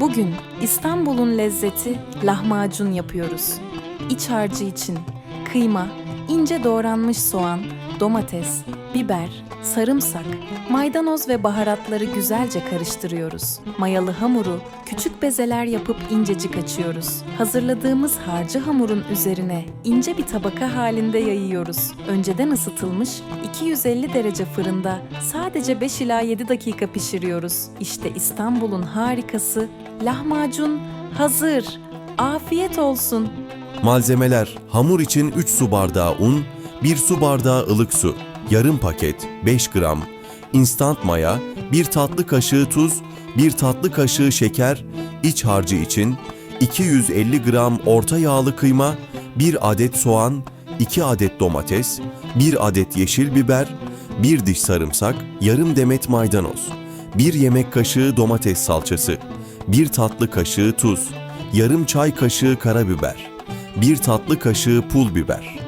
Bugün İstanbul'un lezzeti lahmacun yapıyoruz. İç harcı için kıyma, ince doğranmış soğan, domates, biber, sarımsak, maydanoz ve baharatları güzelce karıştırıyoruz. Mayalı hamuru küçük bezeler yapıp incecik açıyoruz. Hazırladığımız harcı hamurun üzerine ince bir tabaka halinde yayıyoruz. Önceden ısıtılmış 250 derece fırında sadece 5 ila 7 dakika pişiriyoruz. İşte İstanbul'un harikası lahmacun hazır. Afiyet olsun. Malzemeler hamur için 3 su bardağı un, 1 su bardağı ılık su, yarım paket 5 gram, instant maya, 1 tatlı kaşığı tuz, 1 tatlı kaşığı şeker, iç harcı için 250 gram orta yağlı kıyma, 1 adet soğan, 2 adet domates, 1 adet yeşil biber, 1 diş sarımsak, yarım demet maydanoz, 1 yemek kaşığı domates salçası, 1 tatlı kaşığı tuz, yarım çay kaşığı karabiber, 1 tatlı kaşığı pul biber,